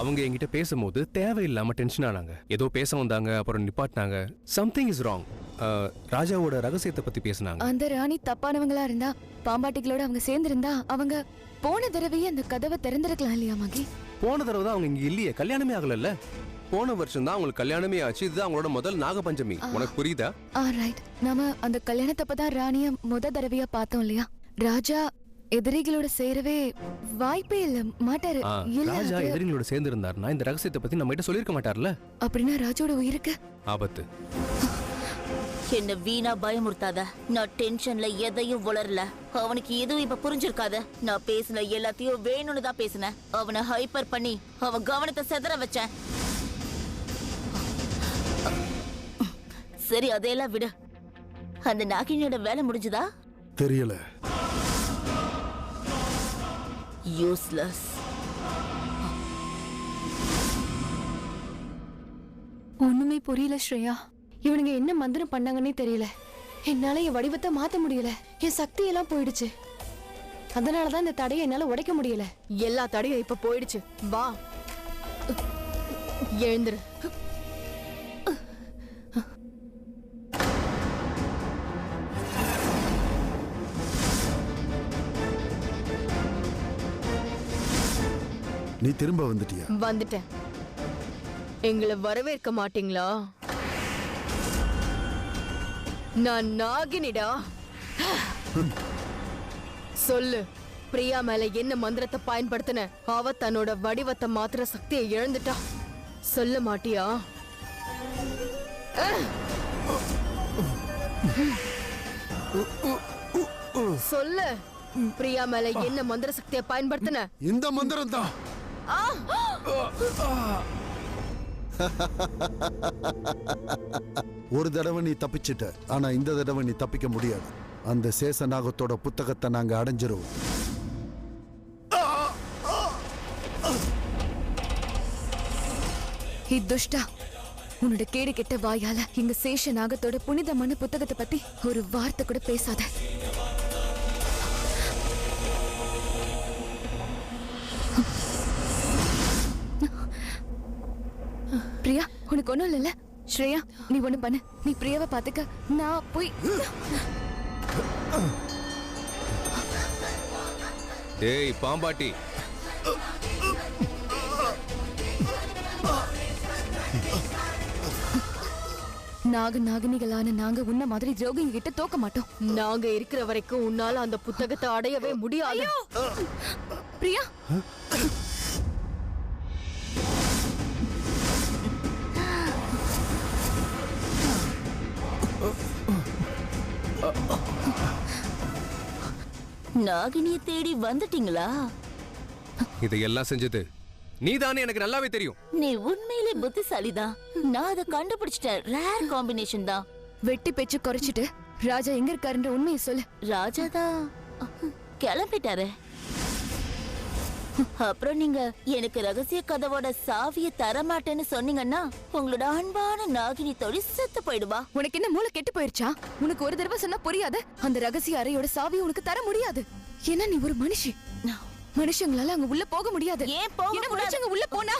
அவங்க என்கிட்ட பேசும்போது தேவையில்லாம டென்ஷன் ஆனாங்க. ஏதோ பேச வந்தாங்க அப்புறம் நிப்பாட்டினாங்க. சம்திங் இஸ் ராங் ராஜாவோட ரகசியத்தை பத்தி பேசினாங்க. அந்த ராணி தப்பானவங்களா இருந்தா பாம்பாட்டிகளோட அவங்க சேர்ந்திருந்தா அவங்க போன தடவையே அந்த கதவை திறந்திருக்கலாம் இல்லையா மகி? போன தடவை தான் அவங்க இங்க இல்லையே கல்யாணமே ஆகலல்ல? போன வருஷம் தான் அவங்களுக்கு கல்யாணமே ஆச்சு இதுதான் அவங்களோட முதல் நாகபஞ்சமி. உனக்கு புரியுதா? ஆ ரைட் நாம அந்த கல்யாணத்தப்பதான் ராணிய முத தடவையா பார்த்தோம் இல்லையா? ராஜா எதிரிகளோட சேரவே வாய்ப்பே இல்ல மாட்டாரு. ராஜா எதிரிகளோட சேர்ந்து இருந்தாருன்னா இந்த ரகசியத்தை பத்தி நம்ம கிட்ட சொல்லிருக்க மாட்டார்ல? அப்படின்னா ராஜோட உயிருக்கு. ஆபத்து. என்ன வீணா பயமுறுத்தாத? நான் டென்ஷன்ல எதையும் உளரல அவனுக்கு எதுவும் இப்ப புரிஞ்சிருக்காத. நான் பேசின எல்லாத்தையும் வேணும்னு தான் பேசினேன். அவனை ஹைப்பர் பண்ணி அவன் கவனத்தை செதற வச்சேன். சரி அதையெல்லாம் விடு. அந்த நாகினியோட வேலை முடிஞ்சுதா? தெரியல. யூஸ்லெஸ் ஒண்ணுமே புரியல ஸ்ரேயா. இவனுங்க என்ன மந்திரம் பண்ணாங்கன்னே தெரியல. என்னால என் வடிவத்தை மாத்த முடியல. என் சக்தி எல்லாம் போயிடுச்சு. அதனாலதான் இந்த தடையை என்னால உடைக்க முடியல. எல்லா தடையும் இப்ப போயிடுச்சு. வா. எழுந்துரு. நீ திரும்ப வந்துட்டியா? வந்துட்டேன். எங்களை வரவேற்க மாட்டீங்களா? நான் நாகினிடா. சொல்லு. பிரியா மேல என்ன மந்திரத்தை பயன்படுத்தின? அவ தன்னோட வடிவத்தை மாத்திர சக்தியை இழந்துட்டா. சொல்ல மாட்டியா. சொல்லு. பிரியா மேல என்ன மந்திர சக்தியை பயன்படுத்தின? இந்த மந்திரம் தான் ஒரு தடவை நீ தப்பிச்சிட்ட ஆனா இந்த தடவை நீ தப்பிக்க முடியாது. அந்த சேசநாகத்தோட புத்தகத்தை நாங்க அடைஞ்சிருவோம். ஹே துஷ்டா உன்னோட கேடு கெட்ட வாயால எங்க சேஷ நாகத்தோட புனிதமான புத்தகத்தை பத்தி ஒரு வார்த்தை கூட பேசாத. உனக்கு இல்லைல்ல. ஸ்ரேயா நீ ஒண்ணு பண்ணு. நீ பிரியாவை பாத்துக்க நான் போய் ஏய் பாம்பாட்டி. நாக நாகினிகளான நாங்க உன்ன மாதிரி துரோகிங்க கிட்ட தோக்க மாட்டோம். நாங்க இருக்கிற வரைக்கும் உன்னால அந்த புத்தகத்தை அடையவே முடியாது. பிரியா நாகினியை தேடி வந்துட்டீங்களா? இதையெல்லாம் செஞ்சது. நீதானே எனக்கு நல்லாவே தெரியும். நீ உண்மையிலே புத்திசாலிதான் நான் அதை கண்டுபிடிச்சிட்டேன். ரேர் காம்பினேஷன் தான். வெட்டி பேச்சு குறைச்சிட்டு ராஜா எங்க இருக்காருன்ற உண்மையை சொல்லு. ராஜா தான் கிளம்பிட்டாரு. அப்புறம் நீங்க எனக்கு ரகசிய கதவோட சாவியை தரமாட்டேன்னு சொன்னீங்கன்னா உங்களோட அன்பான நாகினி தொழில் செத்து போயிடுவா. உனக்கு என்ன மூளை கெட்டு போயிருச்சா? உனக்கு ஒரு தடவை சொன்னா புரியாது? அந்த ரகசிய அறையோட சாவியை உனக்கு தர முடியாது. ஏன்னா நீ ஒரு மனுஷி. மனுஷங்களால அங்க உள்ள போக முடியாது. ஏன் போக? மனுஷங்க உள்ள போனா?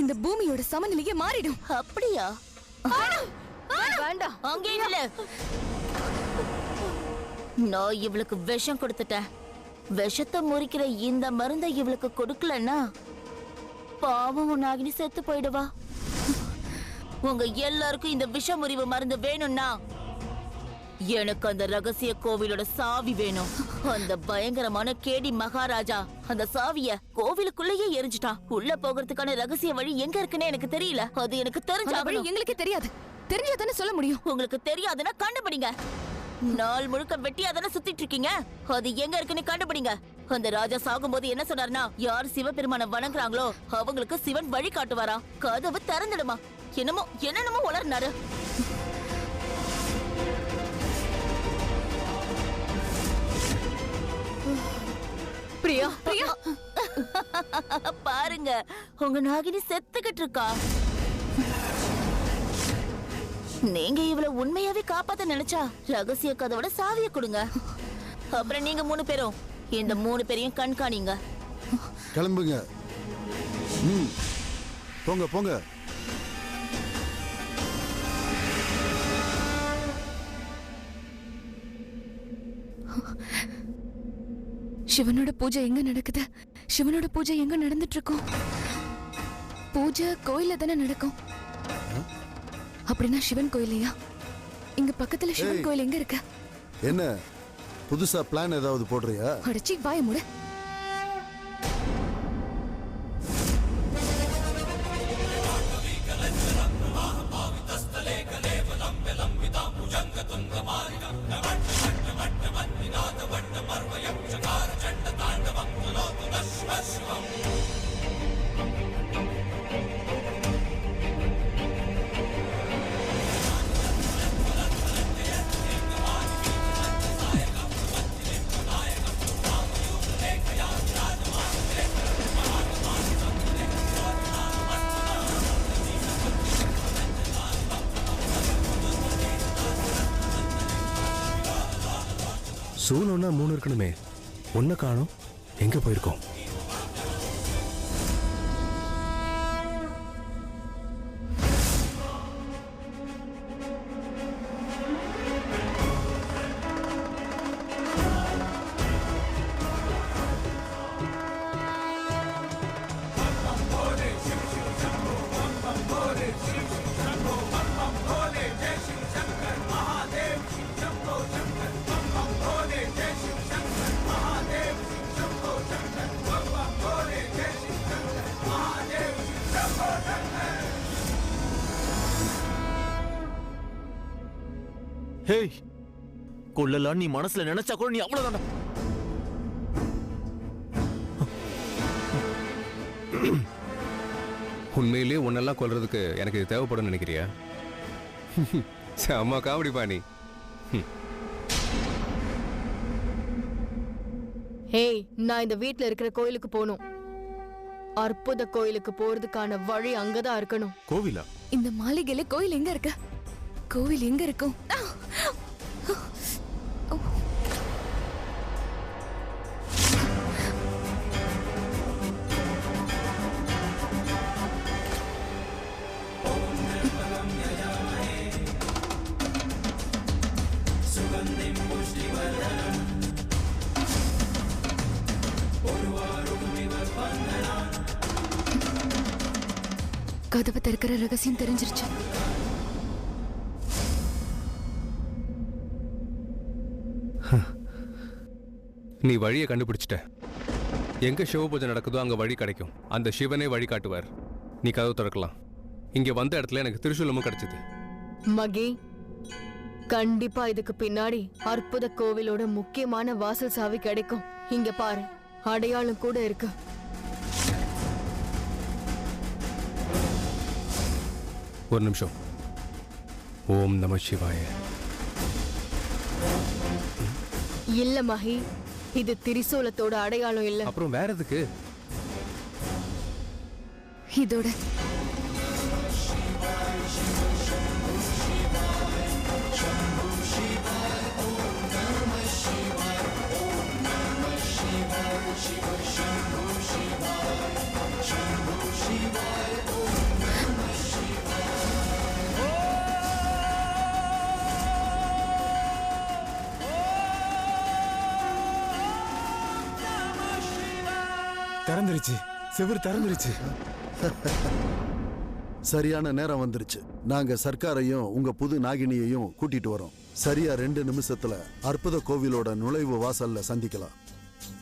இந்த பூமியோட சமநிலையே மாறிடும். அப்படியா? வேண்டாம். அங்கே இல்ல. நான் இவளுக்கு விஷம் கொடுத்துட்டேன். விஷத்தை முறிக்கிற இந்த மருந்தை இவளுக்கு கொடுக்கலன்னா பாவம் உன் நாகினி செத்து போயிடுவா. உங்க எல்லாருக்கும் இந்த விஷ முறிவு மருந்து வேணும்னா எனக்கு அந்த ரகசிய கோவிலோட சாவி வேணும். அந்த பயங்கரமான கேடி மகாராஜா அந்த சாவிய கோவிலுக்குள்ளேயே எரிஞ்சிட்டான் உள்ள போகிறதுக்கான ரகசிய வழி எங்க இருக்குன்னு எனக்கு தெரியல. அது எனக்கு அந்த வழி எங்களுக்கே தெரியாது. தெரிஞ்சா தானே சொல்ல முடியும். உங்களுக்கு தெரியாதுன்னா கண்டுபிடிங்க. நாள் முழுக்க வெட்டியா தானே சுத்திட்டு இருக்கீங்க? அது எங்க இருக்குன்னு கண்டுபிடிங்க. அந்த ராஜா சாகும்போது என்ன சொன்னார்னா யார் சிவபெருமான வணங்குறாங்களோ அவங்களுக்கு சிவன் வழி காட்டுவாராம் கதவு திறந்துடுமா. என்னமோ என்னென்னமோ வளர்னாரு பிரியா. பிரியா. பாருங்க உங்க நாகினி செத்துக்கிட்டு இருக்கா. நீங்க இவ்வளவு உண்மையாவே காப்பாத்த நினைச்சா ரகசிய கதவோட சாவிய கொடுங்க. அப்புறம் நீங்க மூணு பேரும் இந்த மூணு பேரையும் கண்காணிங்க. கிளம்புங்க. ம். போங்க போங்க. சிவனோட பூஜை எங்க நடக்குது? சிவனோட பூஜை எங்க நடந்துட்டு இருக்கும்? பூஜை கோயில்ல தானே நடக்கும்? அப்படின்னா சிவன் கோயிலையா இங்க பக்கத்துல சிவன். கோயில் எங்க இருக்கு? என்ன? புதுசா பிளான் ஏதாவது போடுறியா? அடிச்சு வாய மூடு. சூனம்னா மூணு இருக்கணுமே. ஒன்றை காணும். எங்கே போயிருக்கோம்? ஹேய் கொல்லலாம் நீ மனசுல நினைச்சா கூட நீ அவ்வளவுதானா உண்மையிலேயே உன்னெல்லாம் கொல்றதுக்கு எனக்கு இது தேவைப்படும் நினைக்கிறியா? செம்ம காமெடி பாணி ஹேய் நான் இந்த வீட்ல இருக்கிற கோயிலுக்கு போகணும். அற்புத கோயிலுக்கு போறதுக்கான வழி அங்கதான் இருக்கணும். கோவிலா? இந்த மாளிகையில கோயில் எங்க இருக்கு? கோவில் எங்க இருக்கும்? கதவை திறக்கிற ரகசியம் தெரிஞ்சிருச்சு. நீ வழியை கண்டுபிடிச்சிட்ட. எங்க சிவ பூஜை நடக்குதோ அங்க வழி கிடைக்கும். அந்த சிவனே வழி காட்டுவார். நீ கதவு திறக்கலாம். இங்க வந்த இடத்துல எனக்கு திருசூலமும் கிடைச்சது. மகி கண்டிப்பா இதுக்கு பின்னாடி அற்புத கோவிலோட முக்கியமான வாசல் சாவி கிடைக்கும். இங்க பாரு அடையாளம் கூட இருக்கு. ஒரு நிமிஷம். ஓம் நம சிவாய. இல்ல மகி இது திரிசூலத்தோட அடையாளம் இல்ல. அப்புறம் வேற எதுக்கு? இதோட திறந்துருச்சு. செவுர் திறந்துருச்சு. சரியான நேரம் வந்துருச்சு. நாங்க சர்க்காரையும் உங்க புது நாகினியையும் கூட்டிட்டு வரோம். சரியா ரெண்டு நிமிஷத்துல அற்புத கோவிலோட நுழைவு வாசல்ல சந்திக்கலாம்.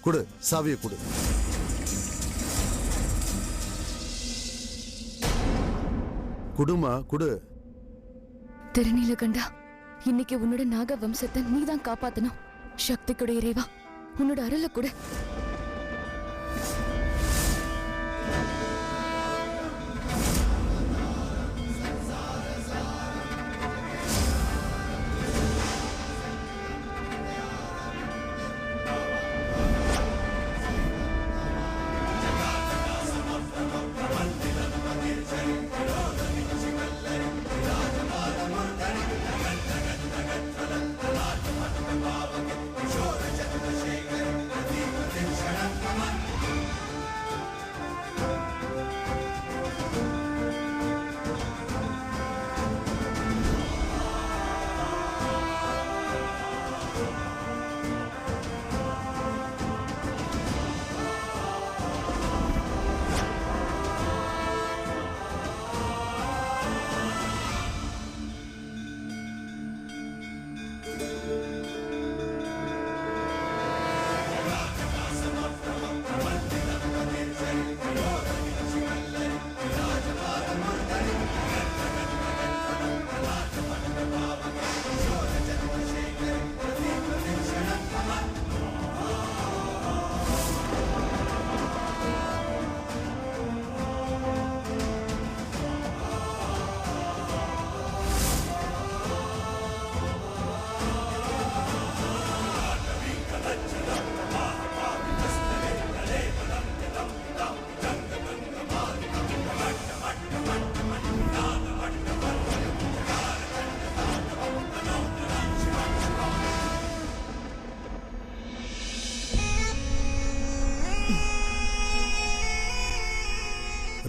குடு சாவியை குடு. குடுமா குடு. திருநீலகண்டா இன்னைக்கு உன்னோட நாக வம்சத்தை நீதான் காப்பாத்தணும். சக்தி கொடு இறைவா உன்னோட அருளை கொடு.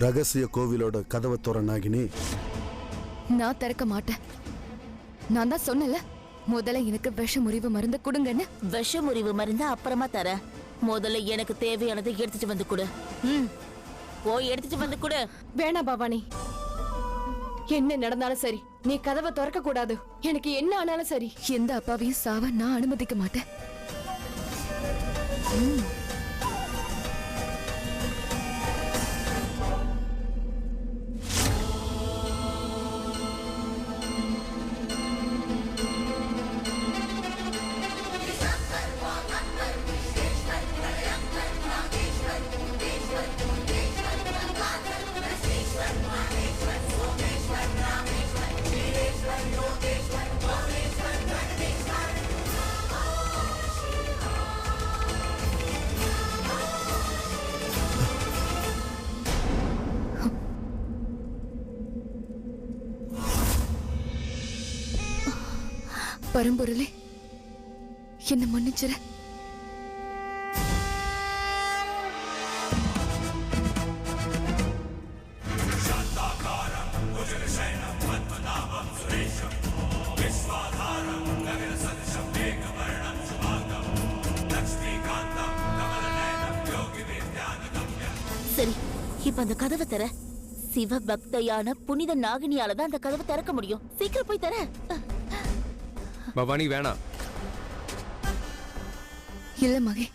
ரகசிய கோவிலோட கதவை துற நாகினி நான் திறக்க மாட்டேன். நான் தான் சொன்னல முதல்ல எனக்கு விஷ முறிவு மருந்து கொடுங்கன்னு. விஷ முறிவு மருந்த அப்புறமா தரேன் முதல்ல எனக்கு தேவையானதை எடுத்துட்டு வந்து கொடு. ம். போய் எடுத்துட்டு வந்து கொடு. வேணாம் பவானி. என்ன நடந்தாலும் சரி நீ கதவை திறக்க கூடாது எனக்கு என்ன ஆனாலும் சரி. எந்த அப்பாவையும் சாவ நான் அனுமதிக்க மாட்டேன். பரம்பொருளே என்ன மன்னிச்சிட சரி இப்ப அந்த கதவை தர சிவ பக்தையான புனித நாகினியால தான் அந்த கதவை திறக்க முடியும். சீக்கிரம் போய் தர பவானி வேணாம். இல்ல மகே.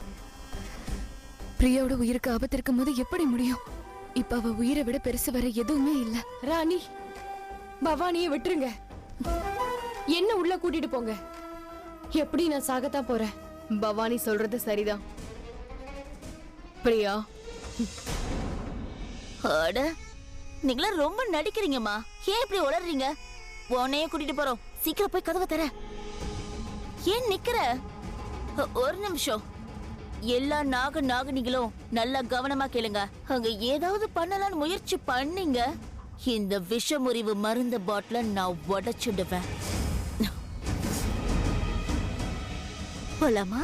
பிரியாவோட உயிருக்கு ஆபத்து இருக்கும் போது எப்படி முடியும்? இப்ப அவ உயிரை விட பெருசு வர எதுவுமே இல்ல. ராணி பவானியை விட்டுருங்க. என்ன உள்ள கூட்டிட்டு போங்க? எப்படி நான் சாகத்தான் போறேன்? பவானி சொல்றது சரிதான். பிரியா. அட நீங்களா ரொம்ப நடிக்கிறீங்கம்மா. ஏன் இப்படி உளறீங்க? உன்னையே கூட்டிட்டு போறோம். சீக்கிரம் போய் கதவை தர. ஏன் நிக்கிற? ஒரு நிமிஷம். எல்லா நாக நாகனிகளும் நல்லா கவனமா கேளுங்க. அங்க ஏதாவது பண்ணலாம்னு முயற்சி பண்ணீங்க. இந்த விஷமுறிவு மருந்து பாட்டில நான் உடைச்சிடுவேன். போலாமா?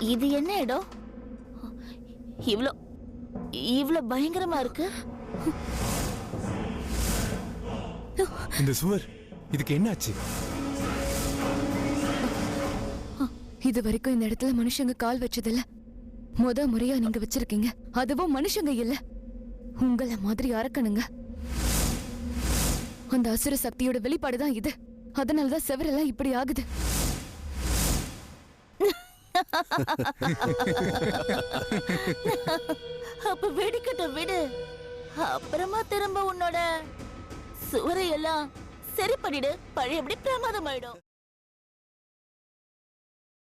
இது என்ன இடம்? இவ்ளோ இவ்ளோ பயங்கரமா இருக்கு. இந்த சுவர் இதுக்கு என்னாச்சு? இது வரைக்கும் இந்த இடத்துல மனுஷங்க கால் வச்சதில்ல. முத முறையா நீங்க வச்சிருக்கீங்க. அதுவும் மனுஷங்க இல்ல. உங்கள மாதிரி அரக்கணுங்க அந்த அசுர சக்தியோட வெளிப்பாடுதான் இது. அதனாலதான் செவரெல்லாம் இப்படி ஆகுது. அப்ப வெடிக்கட்ட விடு. அப்புறமா திரும்ப உன்னோட சுவரை எல்லாம் சரி பண்ணிடு. பழையபடி பிரமாதம் ஆயிடும்